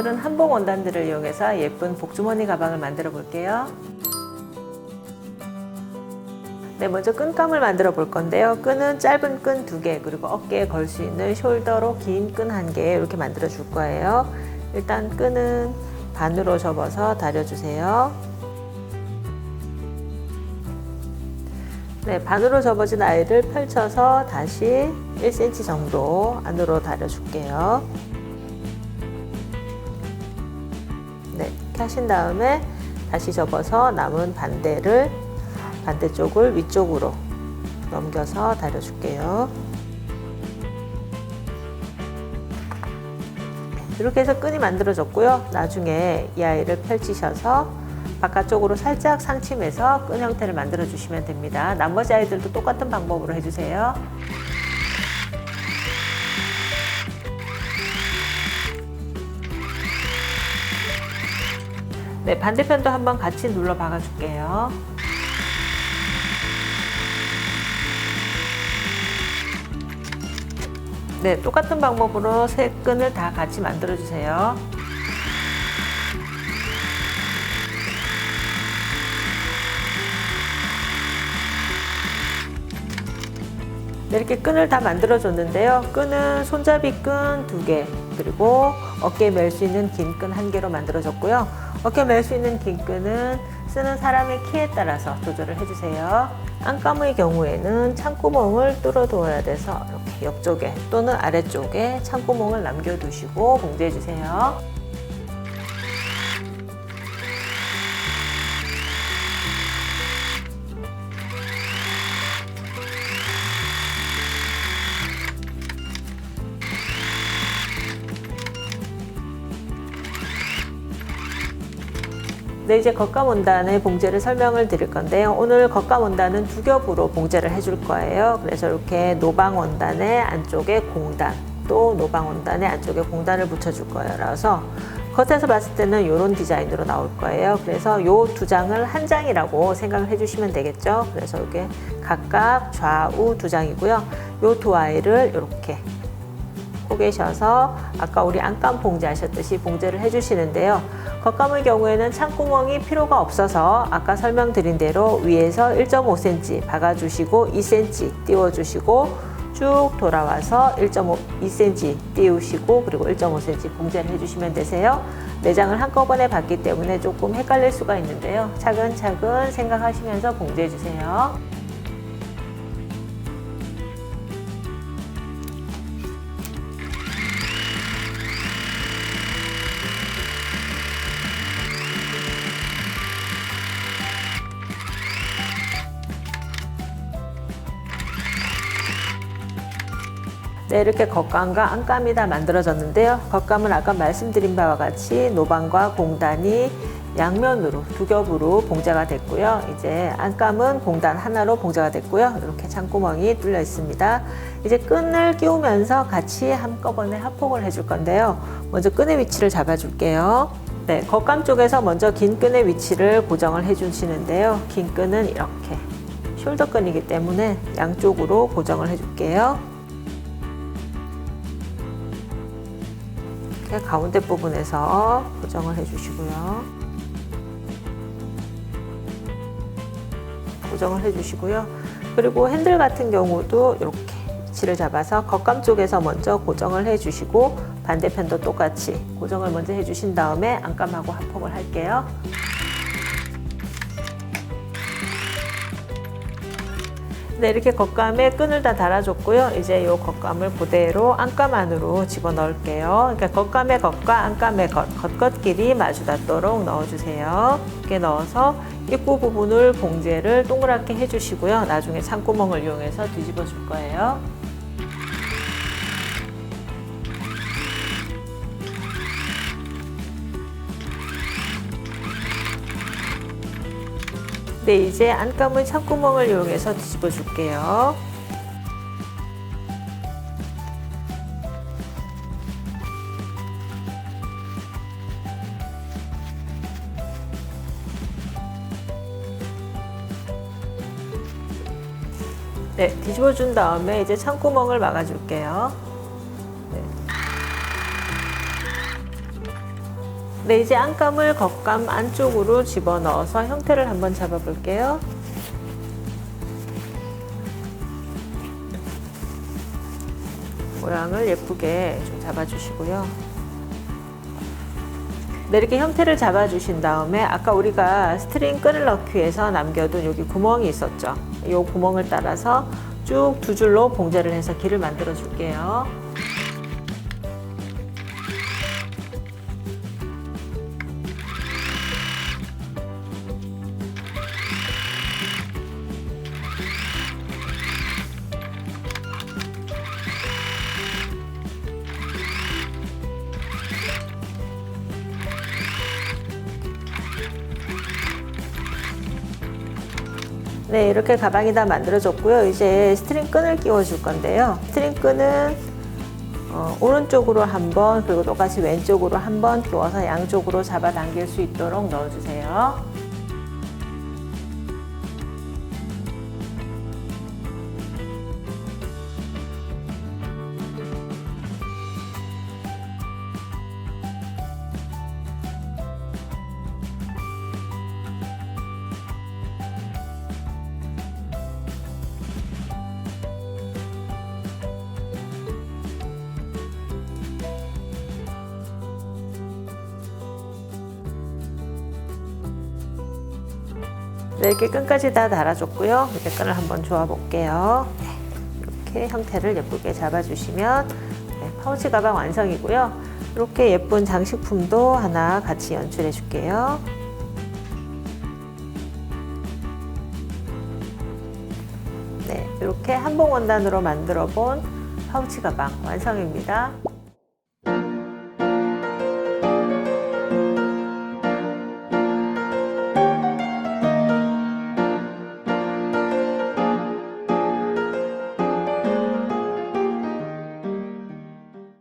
오늘은 한복 원단들을 이용해서 예쁜 복주머니 가방을 만들어 볼게요. 네, 먼저 끈감을 만들어 볼 건데요. 끈은 짧은 끈 두 개, 그리고 어깨에 걸 수 있는 숄더로 긴 끈 한 개 이렇게 만들어 줄 거예요. 일단 끈은 반으로 접어서 다려주세요. 네, 반으로 접어진 아이를 펼쳐서 다시 1cm 정도 안으로 다려줄게요. 하신 다음에 다시 접어서 남은 반대를 반대쪽을 위쪽으로 넘겨서 다려줄게요. 이렇게 해서 끈이 만들어졌고요. 나중에 이 아이를 펼치셔서 바깥쪽으로 살짝 상침해서 끈 형태를 만들어 주시면 됩니다. 나머지 아이들도 똑같은 방법으로 해주세요. 네, 반대편도 한번 같이 눌러 박아 줄게요. 네, 똑같은 방법으로 세 끈을 다 같이 만들어 주세요. 네, 이렇게 끈을 다 만들어 줬는데요. 끈은 손잡이 끈 두 개, 그리고 어깨에 멜 수 있는 긴 끈 한 개로 만들어 줬고요. 멜수 있는 긴 끈은 쓰는 사람의 키에 따라서 조절을 해주세요. 안감의 경우에는 창구멍을 뚫어 두어야 돼서 이렇게 옆쪽에 또는 아래쪽에 창구멍을 남겨두시고 봉제해 주세요. 네, 이제 겉감 원단의 봉제를 설명을 드릴 건데요. 오늘 겉감 원단은 두 겹으로 봉제를 해줄 거예요. 그래서 이렇게 노방 원단의 안쪽에 공단, 또 노방 원단의 안쪽에 공단을 붙여줄 거예요. 그래서 겉에서 봤을 때는 이런 디자인으로 나올 거예요. 그래서 이두 장을 한 장이라고 생각을 해주시면 되겠죠. 그래서 이게 각각 좌우 두 장이고요. 이두 아이를 이렇게 코 계셔서 아까 우리 안감 봉제 하셨듯이 봉제를 해주시는데요. 겉감의 경우에는 창구멍이 필요가 없어서 아까 설명드린 대로 위에서 1.5cm 박아주시고 2cm 띄워주시고 쭉 돌아와서 1.2cm 띄우시고 그리고 1.5cm 봉제를 해주시면 되세요. 내장을 한꺼번에 받기 때문에 조금 헷갈릴 수가 있는데요. 차근차근 생각하시면서 봉제해 주세요. 네, 이렇게 겉감과 안감이 다 만들어졌는데요. 겉감은 아까 말씀드린 바와 같이 노방과 공단이 양면으로 두 겹으로 봉제가 됐고요. 이제 안감은 공단 하나로 봉제가 됐고요. 이렇게 창구멍이 뚫려 있습니다. 이제 끈을 끼우면서 같이 한꺼번에 합폭을 해줄 건데요. 먼저 끈의 위치를 잡아줄게요. 네, 겉감 쪽에서 먼저 긴 끈의 위치를 고정을 해주시는데요. 긴 끈은 이렇게 숄더 끈이기 때문에 양쪽으로 고정을 해줄게요. 가운데 부분에서 고정을 해주시고요. 고정을 해주시고요. 그리고 핸들 같은 경우도 이렇게 위치를 잡아서 겉감 쪽에서 먼저 고정을 해주시고 반대편도 똑같이 고정을 먼저 해주신 다음에 안감하고 합폭을 할게요. 네, 이렇게 겉감에 끈을 다 달아줬고요. 이제 이 겉감을 그대로 안감 안으로 집어넣을게요. 그러니까 겉감의 겉과 안감의 겉, 겉겉끼리 마주 닿도록 넣어주세요. 이렇게 넣어서 입구 부분을 봉제를 동그랗게 해주시고요. 나중에 창구멍을 이용해서 뒤집어 줄 거예요. 네, 이제 안감의 창구멍을 이용해서 뒤집어 줄게요. 네, 뒤집어 준 다음에 이제 창구멍을 막아 줄게요. 네. 네, 이제 안감을 겉감 안쪽으로 집어넣어서 형태를 한번 잡아볼게요. 모양을 예쁘게 좀 잡아주시고요. 네, 이렇게 형태를 잡아주신 다음에 아까 우리가 스트링 끈을 넣기 위해서 남겨둔 여기 구멍이 있었죠. 이 구멍을 따라서 쭉 두 줄로 봉제를 해서 길을 만들어 줄게요. 네, 이렇게 가방이 다 만들어졌고요. 이제 스트링 끈을 끼워 줄 건데요. 스트링 끈은 어, 오른쪽으로 한 번, 그리고 똑같이 왼쪽으로 한 번 끼워서 양쪽으로 잡아당길 수 있도록 넣어주세요. 이렇게 끈까지 다 달아줬고요. 이렇게 끈을 한번 조아 볼게요. 네, 이렇게 형태를 예쁘게 잡아주시면 네, 파우치 가방 완성이고요. 이렇게 예쁜 장식품도 하나 같이 연출해 줄게요. 네, 이렇게 한봉 원단으로 만들어 본 파우치 가방 완성입니다.